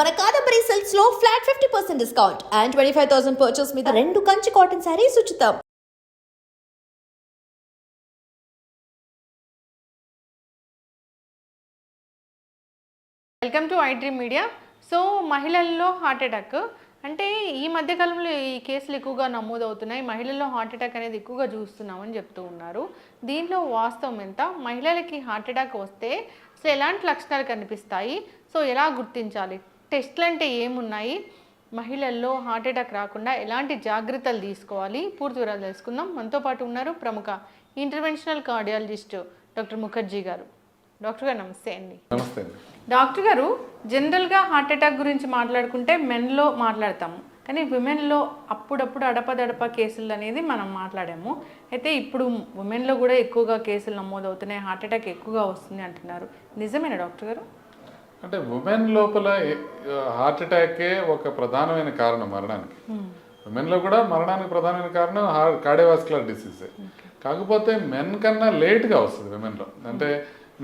మన Kadambari సెల్స్లో flat fifty percent discount and twenty five thousand purchase మీద రెండు కంచి కాటన్ శారీస్ ఉచితం. Welcome to I dream media so మహిళల్లో heart attack అంటే ఈ మధ్యకాలంలో ఈ కేసులు ఎక్కువగా నమోదవుతున్నాయి. మహిళల్లో హార్ట్ అటాక్ అనేది ఎక్కువగా చూస్తున్నామని చెప్తూ ఉన్నారు. దీనిలో వాస్తవం ఎంత? మహిళలకి హార్ట్ అటాక్ వస్తే అసలు ఎలాంటి లక్షణాలు కనిపిస్తాయి? సో ఎలా గుర్తించాలి? టెస్ట్లు అంటే ఏమున్నాయి? మహిళల్లో హార్ట్ అటాక్ రాకుండా ఎలాంటి జాగ్రత్తలు తీసుకోవాలి? పూర్తి వివరాలు తెలుసుకుందాం. మనతో పాటు ఉన్నారు ప్రముఖ ఇంటర్వెన్షనల్ కార్డియాలజిస్ట్ డాక్టర్ ముఖర్జీ గారు. డాక్టర్ గారు నమస్తే అండి. నమస్తే డాక్టర్ గారు జనరల్గా హార్ట్ అటాక్ గురించి మాట్లాడుకుంటే మెన్లో మాట్లాడతాము. కానీ విమెన్లో అప్పుడప్పుడు అడపదడప కేసులు అనేది మనం మాట్లాడాము. అయితే ఇప్పుడు ఉమెన్లో కూడా ఎక్కువగా కేసులు నమోదవుతున్నాయి. హార్ట్ అటాక్ ఎక్కువగా వస్తుంది అంటున్నారు. నిజమేనా డాక్టర్ గారు? అంటే ఉమెన్ లోపల హార్ట్ అటాకే ఒక ప్రధానమైన కారణం మరణానికి. ఉమెన్లో కూడా మరణానికి ప్రధానమైన కారణం కార్డియోవాస్కులర్ డిసీజ్ కాకపోతే మెన్ కన్నా లేట్గా వస్తుంది విమెన్లో అంటే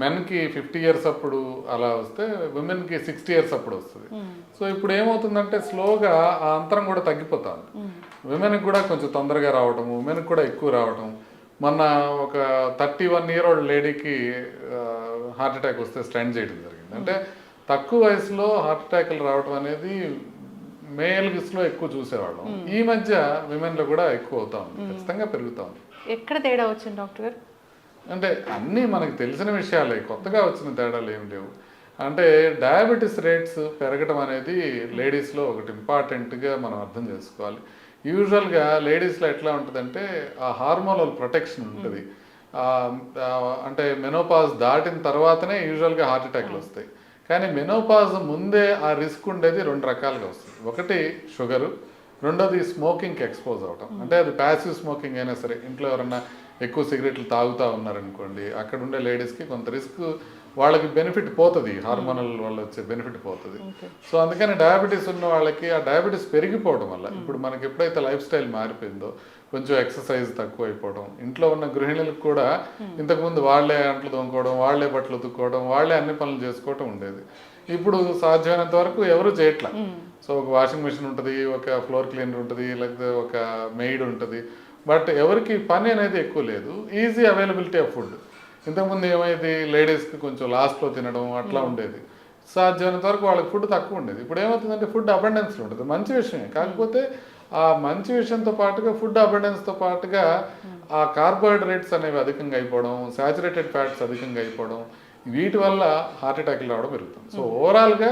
మెన్కి ఫిఫ్టీ ఇయర్స్ అప్పుడు అలా వస్తే ఉమెన్కి సిక్స్టీ ఇయర్స్ అప్పుడు వస్తుంది. సో ఇప్పుడు ఏమవుతుందంటే స్లోగా ఆ అంతరం కూడా తగ్గిపోతుంది. ఉమెన్కి కూడా కొంచెం తొందరగా రావటం ఉమెన్కి కూడా ఎక్కువ రావటం. మొన్న ఒక థర్టీ వన్ ఇయర్ ఓల్డ్ లేడీకి హార్ట్ అటాక్ వస్తే స్టెండ్ చేయడం జరిగింది. అంటే తక్కువ వయసులో హార్ట్ అటాక్లు రావటం అనేది మేల్స్లో ఎక్కువ చూసేవాళ్ళం. ఈ మధ్య విమెన్లో కూడా ఎక్కువ అవుతా ఉంది. ఖచ్చితంగా పెరుగుతా ఉంది. ఎక్కడ తేడా వచ్చింది డాక్టర్ గారు? అంటే అన్నీ మనకు తెలిసిన విషయాలే. కొత్తగా వచ్చిన తేడాలు ఏమి లేవు. అంటే డయాబెటీస్ రేట్స్ పెరగడం అనేది లేడీస్లో ఒకటి ఇంపార్టెంట్గా మనం అర్థం చేసుకోవాలి. యూజువల్గా లేడీస్లో ఎట్లా ఉంటుందంటే ఆ హార్మోనల్ ప్రొటెక్షన్ ఉంటుంది. ఆ, ఆ, అంటే మెనోపాజ్ దాటిన తర్వాతనే యూజువల్గా హార్ట్ అటాక్లు వస్తాయి. కానీ మెనోపాజ్ ముందే ఆ రిస్క్ ఉండేది రెండు రకాలుగా వస్తుంది. ఒకటి షుగరు రెండోది స్మోకింగ్కి ఎక్స్పోజ్ అవటం. అంటే అది ప్యాసివ్ స్మోకింగ్ అయినా సరే ఇంట్లో ఎవరన్నా ఎక్కువ సిగరెట్లు తాగుతూ ఉన్నారనుకోండి అక్కడ ఉండే లేడీస్కి కొంత రిస్క్ వాళ్ళకి బెనిఫిట్ పోతుంది హార్మోనల్ వల్ల వచ్చే బెనిఫిట్ పోతుంది. సో అందుకని డయాబెటీస్ ఉన్న వాళ్ళకి ఆ డయాబెటీస్ పెరిగిపోవడం వల్ల ఇప్పుడు మనకి ఎప్పుడైతే లైఫ్ స్టైల్ మారిపోయిందో కొంచెం ఎక్సర్సైజ్ తక్కువ అయిపోవడం. ఇంట్లో ఉన్న గృహిణులకు కూడా ఇంతకుముందు వాళ్ళే అంట్లు తోముకోవడం వాళ్ళే బట్టలు ఉతుక్కోవడం వాళ్ళే అన్ని పనులు చేసుకోవటం ఉండేది. ఇప్పుడు సాధ్యమైనంత వరకు ఎవరు చేయట్లా. సో ఒక వాషింగ్ మిషన్ ఉంటుంది ఒక ఫ్లోర్ క్లీనర్ ఉంటుంది లేకపోతే ఒక మెయిడ్ ఉంటుంది. బట్ ఎవరికి పని అనేది ఎక్కువ లేదు. ఈజీ అవైలబిలిటీ ఆఫ్ ఫుడ్ ఇంతకుముందు ఏమైంది? లేడీస్కి కొంచెం లాస్ట్లో తినడం అట్లా ఉండేది. సాధ్యమైనంత వరకు వాళ్ళకి ఫుడ్ తక్కువ ఉండేది. ఇప్పుడు ఏమవుతుందంటే ఫుడ్ అబండెన్స్లో ఉంటుంది. మంచి విషయమే. కాకపోతే ఆ మంచి విషయంతో పాటుగా ఫుడ్ అబండెన్స్తో పాటుగా ఆ కార్బోహైడ్రేట్స్ అనేవి అధికంగా అయిపోవడం సాచురేటెడ్ ఫ్యాట్స్ అధికంగా అయిపోవడం వీటి వల్ల హార్ట్ అటాక్లు రావడం పెరుగుతుంది. సో ఓవరాల్గా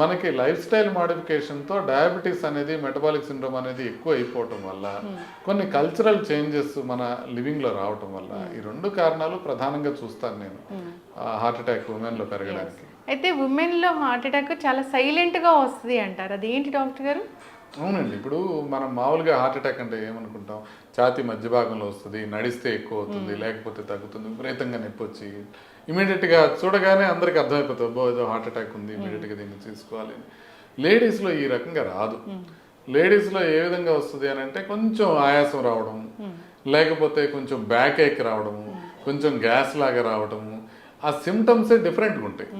మనకి లైఫ్ స్టైల్ మోడిఫికేషన్తో డయాబెటీస్ అనేది మెటబాలిక్ సిండ్రోమ్ అనేది ఎక్కువ అయిపోవటం వల్ల కొన్ని కల్చరల్ చేంజెస్ మన లివింగ్లో రావటం వల్ల ఈ రెండు కారణాలు ప్రధానంగా చూస్తాను నేను. హార్ట్ అటాక్ ఉమెన్లో పెరగడానికి. అయితే ఉమెన్లో హార్ట్ అటాక్ చాలా సైలెంట్గా వస్తుంది అంటారు. అదేంటి డాక్టర్ గారు? అవునండి. ఇప్పుడు మనం మామూలుగా హార్ట్ అటాక్ అంటే ఏమనుకుంటాం? ఛాతీ మధ్య భాగంలో వస్తుంది నడిస్తే ఎక్కువ అవుతుంది లేకపోతే తగ్గుతుంది విపరీతంగా నొప్పి వచ్చి ఇమీడియట్గా చూడగానే అందరికి అర్థమైపోతుంది బో ఏదో హార్ట్ అటాక్ ఉంది ఇమీడియట్గా దీన్ని తీసుకోవాలి లేడీస్లో ఈ రకంగా రాదు. లేడీస్లో ఏ విధంగా వస్తుంది అని అంటే కొంచెం ఆయాసం రావడం లేకపోతే కొంచెం బ్యాక్ ఏక్ రావడము కొంచెం గ్యాస్ లాగా రావడము ఆ సిమ్టమ్సే డిఫరెంట్గా ఉంటాయి.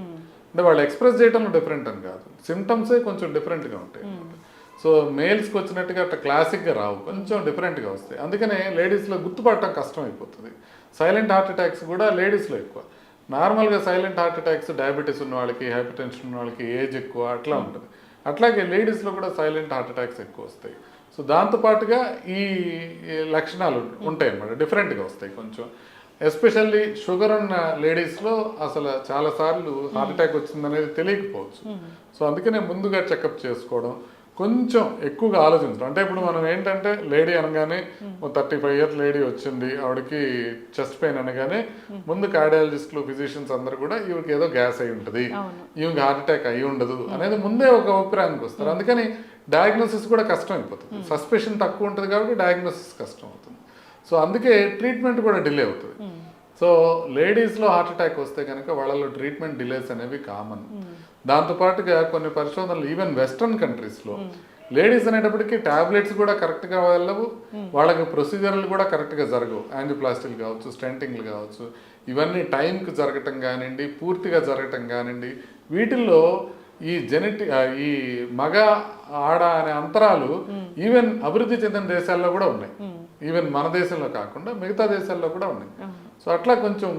అంటే వాళ్ళు ఎక్స్ప్రెస్ చేయడంలో డిఫరెంట్ అని కాదు. సిమ్టమ్సే కొంచెం డిఫరెంట్గా ఉంటాయి సో మేల్స్కి వచ్చినట్టుగా అట్లా క్లాసిక్గా రావు. కొంచెం డిఫరెంట్గా వస్తాయి. అందుకనే లేడీస్లో గుర్తుపడటం కష్టం అయిపోతుంది సైలెంట్ హార్ట్ అటాక్స్ కూడా లేడీస్లో ఎక్కువ. నార్మల్గా సైలెంట్ హార్ట్ అటాక్స్ డయాబెటీస్ ఉన్న వాళ్ళకి హైపర్ టెన్షన్ ఉన్న వాళ్ళకి ఏజ్ ఎక్కువ అట్లా ఉంటుంది. అట్లాగే లేడీస్లో కూడా సైలెంట్ హార్ట్ అటాక్స్ ఎక్కువ వస్తాయి. సో దాంతోపాటుగా ఈ ఈ లక్షణాలు ఉంటాయి అన్నమాట. డిఫరెంట్గా వస్తాయి కొంచెం. ఎస్పెషల్లీ షుగర్ ఉన్న లేడీస్లో అసలు చాలాసార్లు హార్ట్ అటాక్ వచ్చిందనేది తెలియకపోవచ్చు. సో అందుకనే ముందుగా చెకప్ చేసుకోవడం. కొంచెం ఎక్కువగా ఆలోచించడం. అంటే ఇప్పుడు మనం ఏంటంటే లేడీ అనగానే థర్టీ ఫైవ్ ఇయర్స్ లేడీ వచ్చింది ఆవిడకి చెస్ట్ పెయిన్ అనగానే ముందు కార్డియాలజిస్టులు ఫిజిషియన్స్ అందరు కూడా ఈవికి ఏదో గ్యాస్ అయి ఉంటుంది ఈవికి హార్ట్ అటాక్ అయి ఉండదు అనేది ముందే ఒక అభిప్రాయానికి వస్తారు. అందుకని డయాగ్నోసిస్ కూడా కష్టం అయిపోతుంది సస్పెషన్ తక్కువ ఉంటుంది కాబట్టి డయాగ్నోసిస్ కష్టం అవుతుంది సో అందుకే ట్రీట్మెంట్ కూడా డిలే అవుతుంది. సో లేడీస్లో హార్ట్ అటాక్ వస్తే కనుక వాళ్ళలో ట్రీట్మెంట్ డిలేస్ అనేవి కామన్. దాంతోపాటుగా కొన్ని పరిశోధనలు ఈవెన్ వెస్ట్రన్ కంట్రీస్లో లేడీస్ అనేటప్పటికి టాబ్లెట్స్ కూడా కరెక్ట్గా వెళ్ళవు. వాళ్ళకి ప్రొసీజర్లు కూడా కరెక్ట్గా జరగవు. యాంజియోప్లాస్టిక్లు కావచ్చు స్టెంటింగ్లు కావచ్చు ఇవన్నీ టైంకి జరగటం కానివ్వండి పూర్తిగా జరగటం కానివ్వండి వీటిల్లో ఈ జెనెటిక్ ఈ మగ ఆడ అనే అంతరాలు ఈవెన్ అభివృద్ధి చెందిన దేశాల్లో కూడా ఉన్నాయి. ఈవెన్ మన దేశంలో కాకుండా మిగతా దేశాల్లో కూడా ఉన్నాయి. సో అట్లా కొంచెం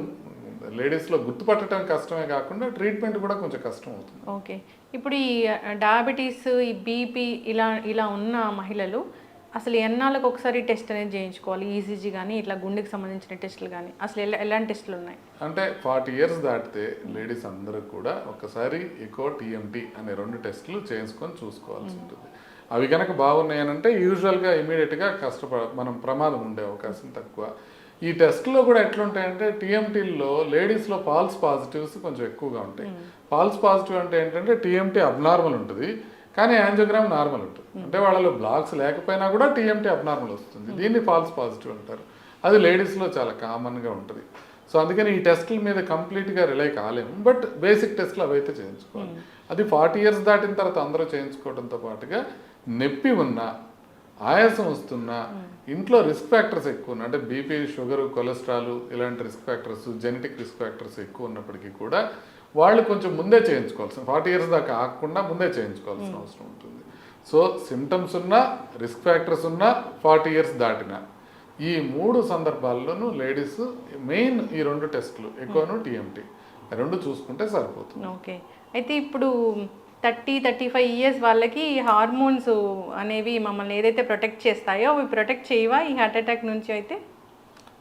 లేడీస్లో గుర్తుపట్టడం కష్టమే కాకుండా ట్రీట్మెంట్ కూడా కొంచెం కష్టం అవుతుంది. ఓకే. ఇప్పుడు ఈ డయాబెటీస్ ఈ బీపీ ఇలా ఇలా ఉన్న మహిళలు అసలు ఎన్నాళ్ళకి ఒకసారి టెస్ట్ అనేది చేయించుకోవాలి? ఈసీజీ కానీ ఇట్లా గుండెకి సంబంధించిన టెస్టులు కానీ అసలు ఎలా ఎలాంటి టెస్టులు ఉన్నాయి? అంటే ఫార్టీ ఇయర్స్ దాటితే లేడీస్ అందరూ కూడా ఒకసారి ఎకో టీఎంటీ అనే రెండు టెస్టులు చేయించుకొని చూసుకోవాల్సి ఉంటుంది. అవి కనుక బాగున్నాయి అని అంటే యూజువల్గా ఇమీడియట్గా కష్టపడ మనం ప్రమాదం ఉండే అవకాశం తక్కువ. ఈ టెస్ట్లో కూడా ఎట్లుంటాయంటే టీఎంటీల్లో లేడీస్లో ఫాల్స్ పాజిటివ్స్ కొంచెం ఎక్కువగా ఉంటాయి. ఫాల్స్ పాజిటివ్ అంటే ఏంటంటే టీఎంటీ అబ్నార్మల్ ఉంటుంది కానీ యాంజియోగ్రామ్ నార్మల్ ఉంటుంది. అంటే వాళ్ళలో బ్లాక్స్ లేకపోయినా కూడా టీఎంటీ అబ్నార్మల్ వస్తుంది. దీన్ని ఫాల్స్ పాజిటివ్ అంటారు. అది లేడీస్లో చాలా కామన్గా ఉంటుంది. సో అందుకని ఈ టెస్టుల మీద కంప్లీట్గా రిలై కాలేము. బట్ బేసిక్ టెస్ట్లు అవైతే చేయించుకోవాలి. అది ఫార్టీ ఇయర్స్ దాటిన తర్వాత అందరూ చేయించుకోవడంతో పాటుగా నొప్పి ఉన్నా ఆయాసం వస్తున్నా ఇంట్లో రిస్క్ ఫ్యాక్టర్స్ ఎక్కువ ఉన్నాయి. అంటే బీపీ షుగర్ కొలెస్ట్రాల్ ఇలాంటి risk factors genetic risk factors ఎక్కువ ఉన్నప్పటికీ కూడా వాళ్ళు కొంచెం ముందే చేయించుకోవాల్సిన ఫార్టీ ఇయర్స్ దాకా ఆగకుండా ముందే చేయించుకోవాల్సిన అవసరం ఉంటుంది. సో సిమ్టమ్స్ ఉన్నా రిస్క్ ఫ్యాక్టర్స్ ఉన్నా ఫార్టీ ఇయర్స్ దాటినా ఈ మూడు సందర్భాల్లోనూ లేడీస్ మెయిన్ ఈ రెండు టెస్టులు ఎక్కువను టీఎంటీ రెండు చూసుకుంటే సరిపోతుంది. ఓకే అయితే ఇప్పుడు థర్టీ థర్టీ ఫైవ్ ఇయర్స్ వాళ్ళకి హార్మోన్స్ అనేవి మమ్మల్ని ఏదైతే ప్రొటెక్ట్ చేస్తాయో అవి ప్రొటెక్ట్ చేయవా ఈ హార్ట్ అటాక్ నుంచి అయితే?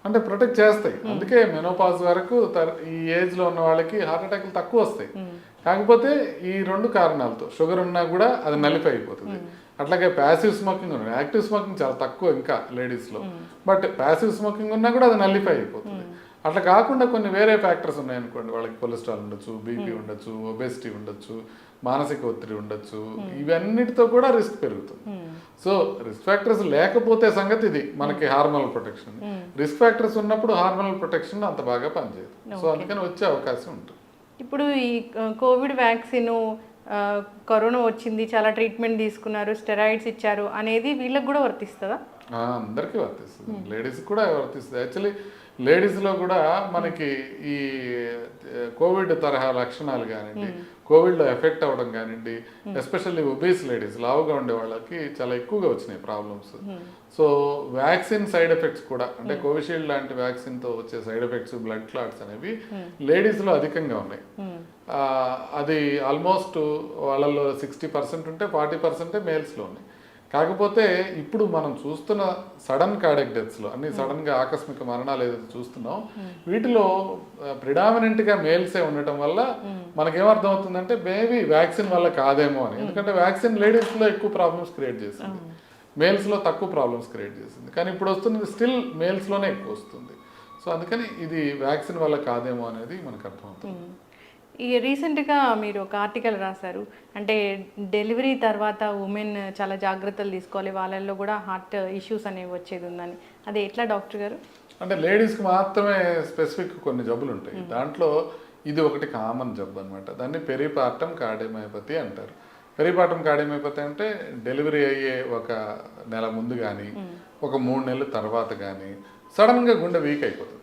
అంటే ప్రొటెక్ట్ చేస్తాయి. అందుకే మెనోపాజ్ వరకు ఈ ఏజ్లో ఉన్న వాళ్ళకి హార్ట్ అటాక్లు తక్కువ వస్తాయి. కాకపోతే ఈ రెండు కారణాలతో షుగర్ ఉన్నా కూడా అది నలిఫై అయిపోతుంది. అట్లాగే ప్యాసివ్ స్మోకింగ్ ఉన్నాయి యాక్టివ్ స్మోకింగ్ చాలా తక్కువ ఇంకా లేడీస్లో. బట్ ప్యాసివ్ స్మోకింగ్ ఉన్నా కూడా అది నలిఫై అయిపోతుంది. అట్లా కాకుండా కొన్ని వేరే ఫ్యాక్టర్స్ ఉన్నాయనుకోండి వాళ్ళకి కొలెస్ట్రాల్ ఉండొచ్చు బీపీ ఉండొచ్చు ఒబెసిటీ ఉండొచ్చు మానసిక ఒత్తిడి ఉండొచ్చు. ఇవన్నిటితో కూడా రిస్క్ పెరుగుతుంది. సో రిస్క్ ఫ్యాక్టర్స్ లేకపోతే సంగతి ఇది. మనకి హార్మోనల్ ప్రొటెక్షన్ రిస్క్ ఫ్యాక్టర్స్ ఉన్నప్పుడు హార్మోనల్ ప్రొటెక్షన్ అంత బాగా పనిచేయదు. సో అందుకని వచ్చే అవకాశం ఉంటుంది. ఇప్పుడు ఈ కోవిడ్ వ్యాక్సిన్ కరోనా వచ్చింది చాలా ట్రీట్మెంట్ తీసుకున్నారు స్టెరాయిడ్స్ ఇచ్చారు అనేది వీళ్ళకి కూడా వర్తిస్తుందా? అందరికీ వర్తిస్తుంది. లేడీస్ కూడా వర్తిస్తుంది. యాక్చువల్లీ లేడీస్లో కూడా మనకి ఈ కోవిడ్ తరహా లక్షణాలు కానివ్వండి కోవిడ్లో ఎఫెక్ట్ అవ్వడం కానివ్వండి ఎస్పెషల్లీ ఒబీస్ లేడీస్ లావుగా ఉండే వాళ్ళకి చాలా ఎక్కువగా వచ్చినాయి problems. So vaccine side effects కూడా అంటే కోవిషీల్డ్ లాంటి వ్యాక్సిన్తో వచ్చే సైడ్ ఎఫెక్ట్స్ బ్లడ్ క్లాట్స్ అనేవి లేడీస్లో అధికంగా ఉన్నాయి. అది ఆల్మోస్ట్ వాళ్ళలో సిక్స్టీ పర్సెంట్ ఉంటే ఫార్టీ పర్సెంటే మేల్స్లో ఉన్నాయి. కాకపోతే ఇప్పుడు మనం చూస్తున్న సడన్ కార్డియక్ డెత్స్లో అన్ని సడన్గా ఆకస్మిక మరణాలు ఏదైతే చూస్తున్నాం వీటిలో ప్రిడామినెంట్గా మేల్సే ఉండటం వల్ల మనకేమర్థం అవుతుందంటే మేబీ వ్యాక్సిన్ వల్ల కాదేమో అని. ఎందుకంటే వ్యాక్సిన్ లేడీస్లో ఎక్కువ ప్రాబ్లమ్స్ క్రియేట్ చేసింది. మేల్స్లో తక్కువ ప్రాబ్లమ్స్ క్రియేట్ చేసింది. కానీ ఇప్పుడు వస్తున్నది స్టిల్ మేల్స్లోనే ఎక్కువ వస్తుంది. సో అందుకని ఇది వ్యాక్సిన్ వల్ల కాదేమో అనేది మనకు అర్థమవుతుంది. ఈ రీసెంట్గా మీరు ఒక ఆర్టికల్ రాశారు. అంటే డెలివరీ తర్వాత ఉమెన్ చాలా జాగ్రత్తలు తీసుకోవాలి. వాళ్ళల్లో కూడా హార్ట్ ఇష్యూస్ అనేవి వచ్చేది ఉందని. అది ఎట్లా డాక్టర్ గారు? అంటే లేడీస్కి మాత్రమే స్పెసిఫిక్ కొన్ని జబ్బులు ఉంటాయి. దాంట్లో ఇది ఒకటి కామన్ జబ్బు అనమాట దాన్ని పెరిపార్టం కార్డియోమయోపతి అంటారు. పెరిపార్టం కార్డియోమయోపతి అంటే డెలివరీ అయ్యే ఒక నెల ముందు కానీ ఒక మూడు నెలల తర్వాత కానీ సడన్గా గుండె వీక్ అయిపోతుంది.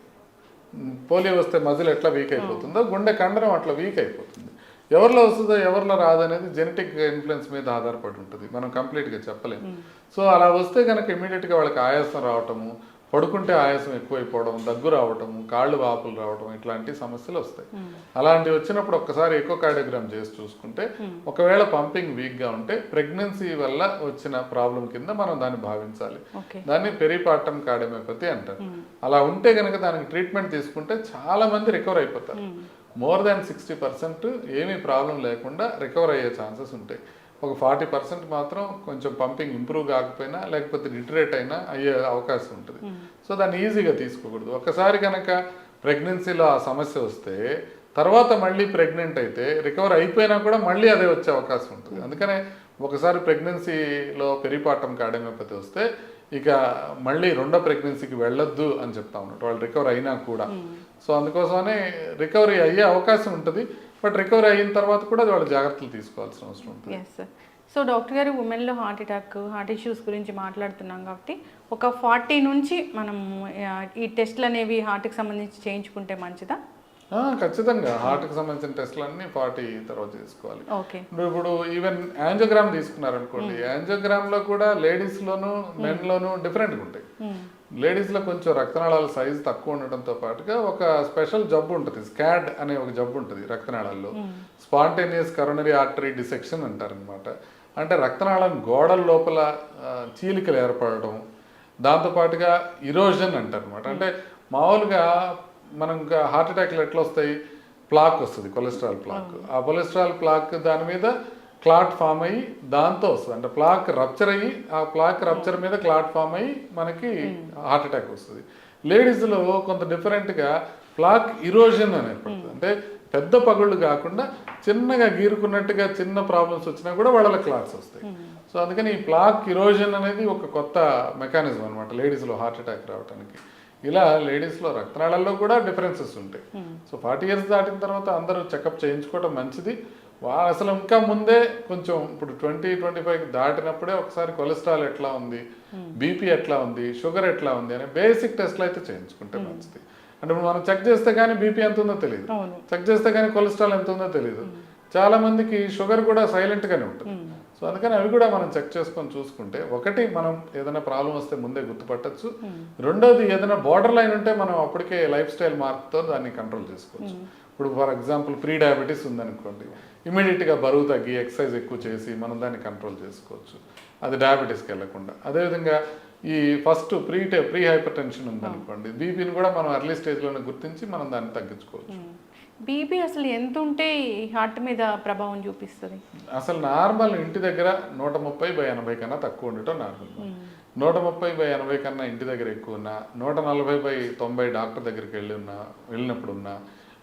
పోలియో వస్తే మజిల్ ఎట్లా వీక్ అయిపోతుందో గుండె కండరం అట్లా వీక్ అయిపోతుంది. ఎవరిలో వస్తుందో ఎవరిలో రాదనేది జెనెటిక్ ఇన్ఫ్లుయెన్స్ మీద ఆధారపడి ఉంటుంది. మనం కంప్లీట్గా చెప్పలేము. సో అలా వస్తే కనుక ఇమీడియట్గా వాళ్ళకి ఆయాసం రావటము పడుకుంటే ఆయాసం ఎక్కువైపోవడం దగ్గు రావటము కాళ్ళు వాపులు రావడం ఇట్లాంటి సమస్యలు వస్తాయి. అలాంటివి వచ్చినప్పుడు ఒక్కసారి ఎకో కార్డియోగ్రామ్ చేసి చూసుకుంటే ఒకవేళ పంపింగ్ వీక్గా ఉంటే ప్రెగ్నెన్సీ వల్ల వచ్చిన ప్రాబ్లం కింద మనం దాన్ని భావించాలి. దాన్ని పెరిపాటం కార్డియోమయోపతి అంటారు. అలా ఉంటే కనుక దానికి ట్రీట్మెంట్ తీసుకుంటే చాలా మంది రికవర్ అయిపోతారు. మోర్ దాన్ సిక్స్టీ పర్సెంట్ ఏమీ ప్రాబ్లం లేకుండా రికవర్ అయ్యే ఛాన్సెస్ ఉంటాయి. ఒక ఫార్టీ పర్సెంట్ మాత్రం కొంచెం పంపింగ్ ఇంప్రూవ్ కాకపోయినా లేకపోతే రిటరేట్ అయినా అయ్యే అవకాశం ఉంటుంది. సో దాన్ని ఈజీగా తీసుకోకూడదు. ఒకసారి కనుక ప్రెగ్నెన్సీలో ఆ సమస్య వస్తే తర్వాత మళ్ళీ ప్రెగ్నెంట్ అయితే రికవర్ అయిపోయినా కూడా మళ్ళీ అదే వచ్చే అవకాశం ఉంటుంది. అందుకనే ఒకసారి ప్రెగ్నెన్సీలో పెరిపాటం కార్డియోమయోపతి వస్తే ఇక మళ్ళీ రెండో ప్రెగ్నెన్సీకి వెళ్ళొద్దు అని చెప్తా ఉన్నట్టు వాళ్ళు రికవర్ అయినా కూడా. సో అందుకోసమనే రికవరీ అయ్యే అవకాశం ఉంటుంది. బట్ రికవరీ అయిన తర్వాత కూడా వాళ్ళు జాగ్రత్తలు తీసుకోవాల్సిన అవసరం ఉంటుంది. సో డాక్టర్ గారు ఉమెన్లో హార్ట్ అటాక్ హార్ట్ ఇష్యూస్ గురించి మాట్లాడుతున్నాం కాబట్టి ఒక ఫార్టీ నుంచి మనం ఈ టెస్ట్లు అనేవి హార్ట్కి సంబంధించి చేయించుకుంటే మంచిదా? ఖచ్చితంగా. హార్ట్కి సంబంధించిన టెస్ట్లు అన్ని ఫార్టీ తర్వాత చేసుకోవాలి. ఓకే ఇప్పుడు ఈవెన్ యాంజియోగ్రామ్ తీసుకున్నారనుకోండి యాంజియోగ్రామ్లో కూడా లేడీస్ లోను మెన్ లోను డిఫరెంట్గా ఉంటాయి. లేడీస్లో కొంచెం రక్తనాళాల సైజు తక్కువ ఉండటంతో పాటుగా ఒక స్పెషల్ జబ్బు ఉంటుంది. స్కాడ్ అనే ఒక జబ్బు ఉంటుంది రక్తనాళాల్లో. స్పాంటేనియస్ కరోనరీ ఆర్టరీ డిసెక్షన్ అంటారనమాట. అంటే రక్తనాళం గోడల లోపల చీలికలు ఏర్పడడం దాంతోపాటుగా ఇరోజన్ అంటారనమాట. అంటే మామూలుగా మనం ఇంకా హార్ట్ అటాక్లు ఎట్లా వస్తాయి? ప్లాక్ వస్తుంది కొలెస్ట్రాల్ ప్లాక్ ఆ కొలెస్ట్రాల్ ప్లాక్ దాని మీద క్లాట్ ఫామ్ అయ్యి దాంతో వస్తుంది. అంటే ప్లాక్ రప్చర్ అయ్యి ఆ ప్లాక్ రప్చర్ మీద క్లాట్ ఫామ్ అయ్యి మనకి హార్ట్ అటాక్ వస్తుంది. లేడీస్లో కొంత డిఫరెంట్గా ప్లాక్ ఇరోజన్ అని ఏర్పడుతుంది. అంటే పెద్ద పగుళ్ళు కాకుండా చిన్నగా గీరుకున్నట్టుగా చిన్న ప్రాబ్లమ్స్ వచ్చినా కూడా వాళ్ళ క్లాట్స్ వస్తాయి. సో అందుకని ఈ ప్లాక్ ఇరోజన్ అనేది ఒక కొత్త మెకానిజం అనమాట లేడీస్లో హార్ట్ అటాక్ రావడానికి ఇలా లేడీస్లో రక్తనాళాల్లో కూడా డిఫరెన్సెస్ ఉంటాయి. సో ఫార్టీ ఇయర్స్ దాటిన తర్వాత అందరూ చెకప్ చేయించుకోవడం మంచిది. అసలు ఇంకా ముందే కొంచెం ఇప్పుడు ట్వంటీ ట్వంటీ ఫైవ్ దాటినప్పుడే ఒకసారి కొలెస్ట్రాల్ ఎట్లా ఉంది? బీపీ ఎట్లా ఉంది? షుగర్ ఎట్లా ఉంది? అనే బేసిక్ టెస్ట్లు అయితే చేయించుకుంటే మంచిది. అంటే ఇప్పుడు మనం చెక్ చేస్తే కానీ బీపీ ఎంత ఉందో తెలియదు చెక్ చేస్తే కానీ కొలెస్ట్రాల్ ఎంత ఉందో తెలియదు చాలా మందికి షుగర్ కూడా సైలెంట్ గానే ఉంటుంది సో అందుకని అవి కూడా మనం చెక్ చేసుకొని చూసుకుంటే ఒకటి మనం ఏదైనా ప్రాబ్లం వస్తే ముందే గుర్తుపట్టచ్చు. రెండోది ఏదైనా బార్డర్ లైన్ ఉంటే మనం అప్పటికే లైఫ్ స్టైల్ మార్పుతో దాన్ని కంట్రోల్ చేసుకోవచ్చు. ఇప్పుడు ఫర్ ఎగ్జాంపుల్ ప్రీ డయాబెటీస్ ఉందనుకోండి. ఇమీడియట్గా బరువు తగ్గి ఎక్సర్సైజ్ ఎక్కువ చేసి మనం దాన్ని కంట్రోల్ చేసుకోవచ్చు. అది డయాబెటీస్కి వెళ్ళకుండా. అదేవిధంగా ఈ first pre pre hypertension ఉందనుకోండి బీపీని కూడా మనం ఎర్లీ స్టేజ్లోనే గుర్తించి మనం దాన్ని తగ్గించుకోవచ్చు. బీపీ అసలు ఎంత ఉంటే హార్ట్ మీద ప్రభావం చూపిస్తుంది? అసలు నార్మల్ ఇంటి దగ్గర నూట ముప్పై బై ఎనభై కన్నా తక్కువ ఉండటం నార్మల్. నూట ముప్పై బై ఎనభై కన్నా ఇంటి దగ్గర ఎక్కువ ఉన్నా నూట నలభై బై తొంభై డాక్టర్ దగ్గరికి వెళ్ళి ఉన్నా వెళ్ళినప్పుడు ఉన్నా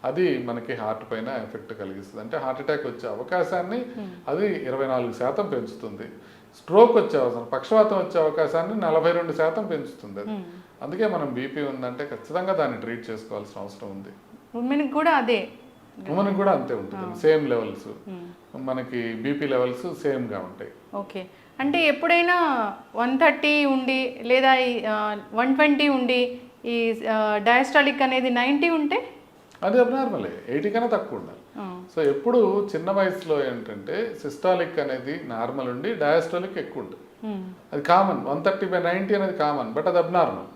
అది మనకి హార్ట్ పైన ఎఫెక్ట్ కలిగిస్తుంది. అంటే హార్ట్ అటాక్ వచ్చే అవకాశాన్ని అది ఇరవై నాలుగు శాతం పెంచుతుంది. స్ట్రోక్ వచ్చే అవసరం పక్షవాతం వచ్చే అవకాశాన్ని నలభై రెండు శాతం పెంచుతుంది అది. అందుకే మనం బీపీ ఉందంటే ఖచ్చితంగా దాన్ని ట్రీట్ చేసుకోవాల్సిన అవసరం ఉంది. కూడా అదే. ఉమెన్కి కూడా అంతే ఉంటుంది. సేమ్ లెవెల్స్ మనకి బీపీ లెవెల్స్ సేమ్గా ఉంటాయి. ఓకే అంటే ఎప్పుడైనా వన్ థర్టీ ఉండి లేదా వన్ ట్వంటీ ఉండి ఈ డయాస్టాలిక్ అనేది నైంటీ ఉంటే అది అబ్నార్మలే ఎయిటీ కన్నా తక్కువ ఉండాలి. సో ఎప్పుడు చిన్న వయసులో ఏంటంటే సిస్టాలిక్ అనేది నార్మల్ ఉండి డయాస్టాలిక్ ఎక్కువ ఉంటుంది. అది common one thirty by ninety అనేది కామన్ బట్ అది అబ్నార్మల్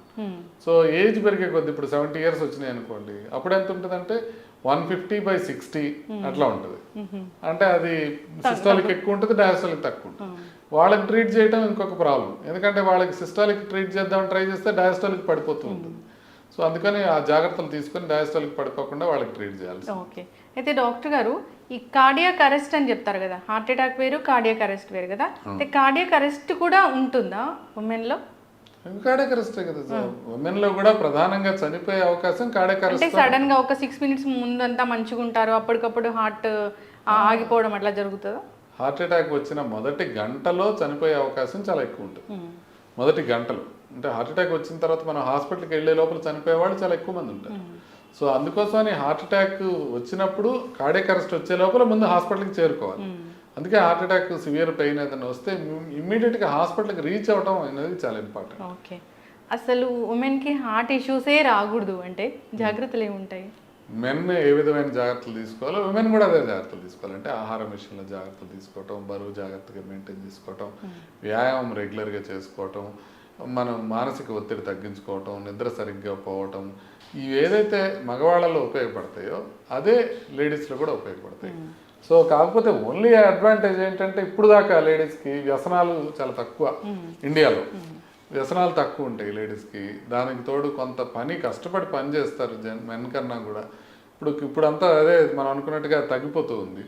సో ఏజ్ పెరిగే కొద్ది ఇప్పుడు సెవెంటీ ఇయర్స్ వచ్చినాయి అనుకోండి అప్పుడు ఎంత ఉంటుందంటే వన్ ఫిఫ్టీ బై సిక్స్టీ అట్లా ఉంటుంది. అంటే అది సిస్టాలిక్ ఎక్కువ ఉంటుంది డయాస్టాలిక్ తక్కువ ఉంటుంది. వాళ్ళకి ట్రీట్ చేయడం ఇంకొక ప్రాబ్లం ఎందుకంటే వాళ్ళకి సిస్టాలిక్ ట్రీట్ చేద్దామని ట్రై చేస్తే డయాస్టాలిక్ పడిపోతూ ఉంటుంది. సో అందుకని ఆ జాగ్రత్తలు తీసుకొని డయాస్టాలిక్ పడిపోకుండా వాళ్ళకి ట్రీట్ చేయాలి. ఓకే. అయితే డాక్టర్ గారు ఈ కార్డియాక్ అరెస్ట్ అని చెప్తారు కదా హార్ట్ అటాక్ వేరు కార్డియాక్ అరెస్ట్ వేరు కదా అయితే కార్డియాక్ అరెస్ట్ కూడా ఉంటుందా ఉమెన్లో? కార్డియక్ అరెస్టే కదా సార్. ఉమెన్లో కూడా ప్రధానంగా చనిపోయే అవకాశం కార్డియక్ అంటే అరెస్ట్ సడన్గా ఒక సిక్స్ మినిట్స్ ముందంతా మంచిగా ఉంటారు అప్పటికప్పుడు హార్ట్ ఆగిపోవడం అట్లా జరుగుతుందా? హార్ట్ అటాక్ వచ్చిన మొదటి గంటలో చనిపోయే అవకాశం చాలా ఎక్కువ ఉంటుంది. మొదటి గంటలు. అంటే హార్ట్ అటాక్ వచ్చిన తర్వాత మనం హాస్పిటల్కి వెళ్ళే లోపల చనిపోయే వాళ్ళు చాలా ఎక్కువ మంది ఉంటారు. సో అందుకోసమని హార్ట్ అటాక్ వచ్చినప్పుడు కార్డియక్ అరెస్ట్ వచ్చే లోపల ముందు హాస్పిటల్కి చేరుకోవాలి. అందుకే హార్ట్ అటాక్ సివియర్ పెయిన్ ఏదైనా వస్తే ఇమ్మీడియట్గా హాస్పిటల్కి రీచ్ అవ్వడం అనేది చాలా ఇంపార్టెంట్. ఓకే. అసలు ఉమెన్కి హార్ట్ ఇష్యూసే రాకూడదు అంటే జాగ్రత్తలు ఏముంటాయి? మెన్ ఏ విధమైన జాగ్రత్తలు తీసుకోవాలో ఉమెన్ కూడా అదే జాగ్రత్తలు తీసుకోవాలి. అంటే ఆహారం విషయంలో జాగ్రత్తలు తీసుకోవటం బరువు జాగ్రత్తగా మెయింటైన్ చేసుకోవటం వ్యాయామం రెగ్యులర్గా చేసుకోవటం మనం మానసిక ఒత్తిడి తగ్గించుకోవటం నిద్ర సరిగ్గా పోవటం ఇవి ఏదైతే మగవాళ్ళలో ఉపయోగపడతాయో అదే లేడీస్లో కూడా ఉపయోగపడతాయి. సో కాకపోతే ఓన్లీ అడ్వాంటేజ్ ఏంటంటే ఇప్పుడు దాకా లేడీస్కి వ్యసనాలు చాలా తక్కువ ఇండియాలో. వ్యసనాలు తక్కువ ఉంటాయి లేడీస్కి. దానికి తోడు కొంత పని కష్టపడి పని చేస్తారు జన్ మెన్ కన్నా కూడా. ఇప్పుడు ఇప్పుడంతా అదే మనం అనుకున్నట్టుగా తగ్గిపోతూ ఉంది.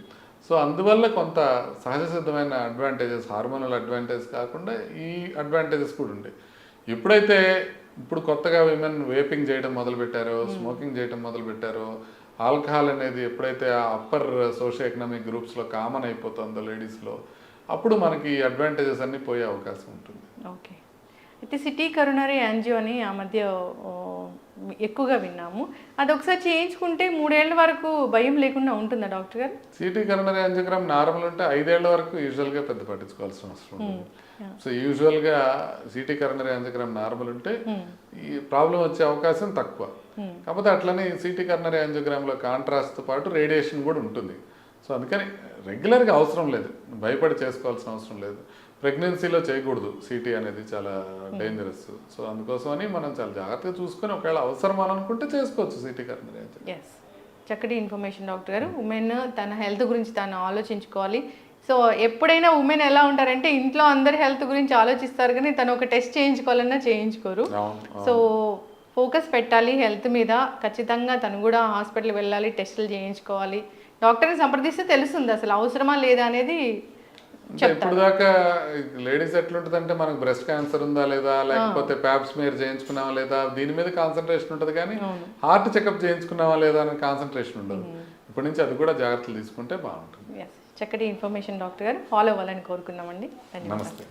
సో అందువల్ల కొంత సహజ సిద్ధమైన అడ్వాంటేజెస్ హార్మోనల్ అడ్వాంటేజ్ కాకుండా ఈ అడ్వాంటేజెస్ కూడా ఉంటాయి. ఎప్పుడైతే ఇప్పుడు కొత్తగా విమెన్ వేపింగ్ చేయడం మొదలుపెట్టారో స్మోకింగ్ చేయడం మొదలుపెట్టారో ఆల్కహాల్ అనేది ఎప్పుడైతే ఆ అప్పర్ సోషియో ఎకనామిక్ గ్రూప్స్లో కామన్ అయిపోతుందో లేడీస్లో అప్పుడు మనకి అడ్వాంటేజెస్ అన్నీ పోయే అవకాశం ఉంటుంది. ఓకే అయితే సిటీ కరోనరీ యాంజియో అని ఆ మధ్య ఎక్కువగా విన్నాము. అది ఒకసారి చేయించుకుంటే మూడేళ్ళ వరకు భయం లేకుండా ఉంటుందా డాక్టర్ గారు? సిటీ కరోనరీ యాంజియోగ్రామ్ నార్మల్ ఉంటే ఐదేళ్ళ వరకు యూజువల్గా పెద్ద పట్టించుకోవాల్సిన అవసరం ఉంటుంది. సో యూజువల్గా సిటీ కరోనరీ యాంజియోగ్రామ్ నార్మల్ ఉంటే ఈ ప్రాబ్లం వచ్చే అవకాశం తక్కువ. కాకపోతే అట్లనే సిటీ కర్నరీ యాంజియోగ్రామ్లో కాంట్రాస్ట్తో పాటు రేడియేషన్ కూడా ఉంటుంది. సో అందుకని రెగ్యులర్గా అవసరం లేదు. భయపడి చేసుకోవాల్సిన అవసరం లేదు. ప్రెగ్నెన్సీలో చేయకూడదు. సిటీ అనేది చాలా డేంజరస్ సో అందుకోసమని మనం చాలా జాగ్రత్తగా చూసుకొని ఒకవేళ అవసరం అని అనుకుంటే చేసుకోవచ్చు సిటీ ఎస్ చక్కటి ఇన్ఫర్మేషన్ డాక్టర్ గారు. ఉమెన్ తన హెల్త్ గురించి తాను ఆలోచించుకోవాలి. సో ఎప్పుడైనా ఉమెన్ ఎలా ఉంటారంటే ఇంట్లో అందరి హెల్త్ గురించి ఆలోచిస్తారు కానీ తను ఒక టెస్ట్ చేయించుకోవాలన్నా చేయించుకోరు. సో ఫోకస్ పెట్టాలి హెల్త్ మీద. ఖచ్చితంగా తను కూడా హాస్పిటల్ వెళ్ళాలి టెస్టులు చేయించుకోవాలి. డాక్టర్ని సంప్రదిస్తే తెలుస్తుంది అసలు అవసరమా లేదా అనేది ఇప్పుడు దాకా లేడీస్ ఎట్లుంటదంటే మనకు బ్రెస్ట్ క్యాన్సర్ ఉందా లేదా లేకపోతే ప్యాప్ స్మియర్ చేయించుకున్నావా లేదా దీని మీద కాన్సన్ట్రేషన్ ఉంటుంది కానీ హార్ట్ చెకప్ చేయించుకున్నావా లేదా అనే కాన్సన్ట్రేషన్ ఉండదు. ఇప్పటి నుంచి అది కూడా జాగ్రత్తలు తీసుకుంటే బాగుంటుంది. చక్కటి ఇన్ఫర్మేషన్ డాక్టర్ గారు. ఫాలో అవ్వాలని కోరుకున్నామండి. నమస్తే.